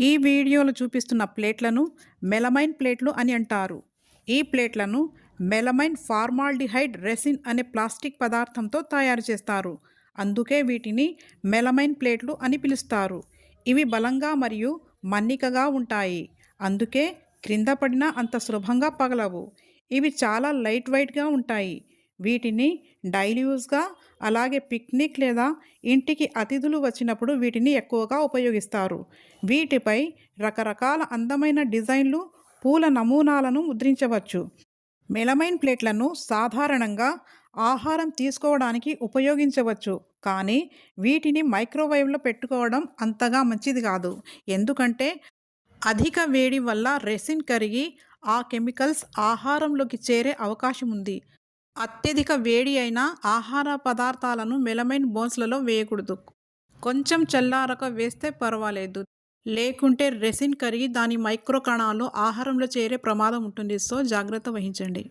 ఈ వీడియోలో చూపిస్తున్న ప్లేట్లను మెలమైన్ ప్లేట్లు అని అంటారు. ఈ ప్లేట్లను మెలమైన్ ఫార్మాల్డిహైడ్ రెసిన్ అనే ప్లాస్టిక్ పదార్థంతో తయారు చేస్తారు. అందుకే వీటిని మెలమైన్ ప్లేట్లు అని పిలుస్తారు. ఇవి బలంగా మరియు మన్నికగా ఉంటాయి. అందుకే క్రింద పడినా అంత సులభంగా పగలవు. ఇవి చాలా లైట్ వెయిట్గా ఉంటాయి. వీటిని డైల్యూస్గా అలాగే పిక్నిక్ లేదా ఇంటికి అతిథులు వచ్చినప్పుడు వీటిని ఎక్కువగా ఉపయోగిస్తారు. వీటిపై రకరకాల అందమైన డిజైన్లు పూల నమూనాలను ముద్రించవచ్చు. మెలమైన్ ప్లేట్లను సాధారణంగా ఆహారం తీసుకోవడానికి ఉపయోగించవచ్చు కానీ వీటిని మైక్రోవేవ్లో పెట్టుకోవడం అంతగా మంచిది కాదు. ఎందుకంటే అధిక వేడి వల్ల రెసిన్ కరిగి ఆ కెమికల్స్ ఆహారంలోకి చేరే అవకాశం ఉంది. అత్యధిక వేడి అయిన ఆహార పదార్థాలను మెలమైన్ బోన్స్లలో వేయకూడదు. కొంచెం చల్లారక వేస్తే పర్వాలేదు. లేకుంటే రెసిన్ కరిగి దాని మైక్రో కణాలు ఆహారంలో చేరే ప్రమాదం ఉంటుంది. సో జాగ్రత్త వహించండి.